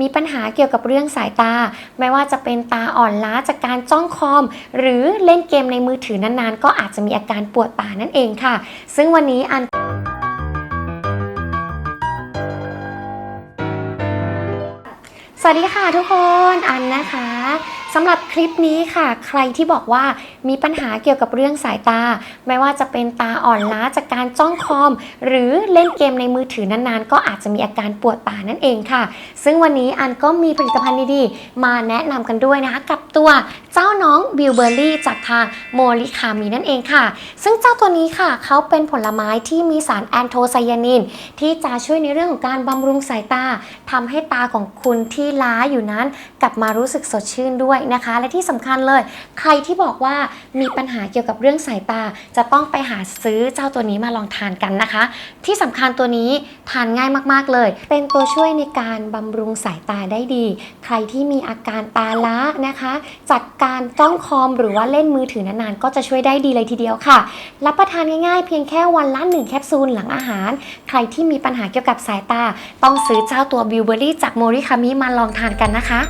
มีปัญหาเกี่ยวกับเรื่องสายตา ไม่ว่าจะเป็นตาอ่อนล้าจากการจ้องคอม หรือเล่นเกมในมือถือนานๆ ก็อาจจะมีอาการปวดตานั่นเองค่ะ ซึ่งวันนี้อันสวัสดีค่ะทุกคน อันนะคะ สำหรับคลิปนี้ค่ะ ใครที่บอกว่ามีปัญหาเกี่ยวกับเรื่องสายตา ไม่ว่าจะเป็นตาอ่อนล้าจากการจ้องคอม หรือเล่นเกมในมือถือนานๆ ก็อาจจะมีอาการปวดตานั่นเองค่ะ ซึ่งวันนี้อันก็มีผลิตภัณฑ์ดีๆ มาแนะนำกันด้วยนะคะ กับตัวเจ้าน้องบิวเบอร์รี่จากางโมลิคามีนั่นเองค่ะ ซึ่งเจ้าตัวนี้ค่ะเขาเป็นผลไม้ที่มีสารแอนโทไซยานิน ที่จะช่วยในเรื่องของการบำรุงสายตาทำให้ตาของคุณที่ล้าอยู่นั้น กลับมารู้สึกสดชื่นด้วยนะคะ และที่สำคัญเลย ใครที่บอกว่ามีปัญหาเกี่ยวกับเรื่องสายตา จะต้องไปหาซื้อเจ้าตัวนี้มาลองทานกันนะคะ ที่สำคัญตัวนี้ทานง่ายมากๆเลย เป็นตัวช่วยในการบำรุงสายตาได้ดี ใครที่มีอาการตาล้านะคะ จากการจ้องคอมหรือว่าเล่นมือมือถือนานๆ ก็จะช่วยได้ดีเลยทีเดียวค่ะ รับประทานง่ายๆ เพียงแค่วันละ1แคปซูลหลังอาหาร ใครที่มีปัญหาเกี่ยวกับสายตา ต้องซื้อเจ้าตัวบิวเบอรี่จากโมริคามิมาลองทานกันนะคะ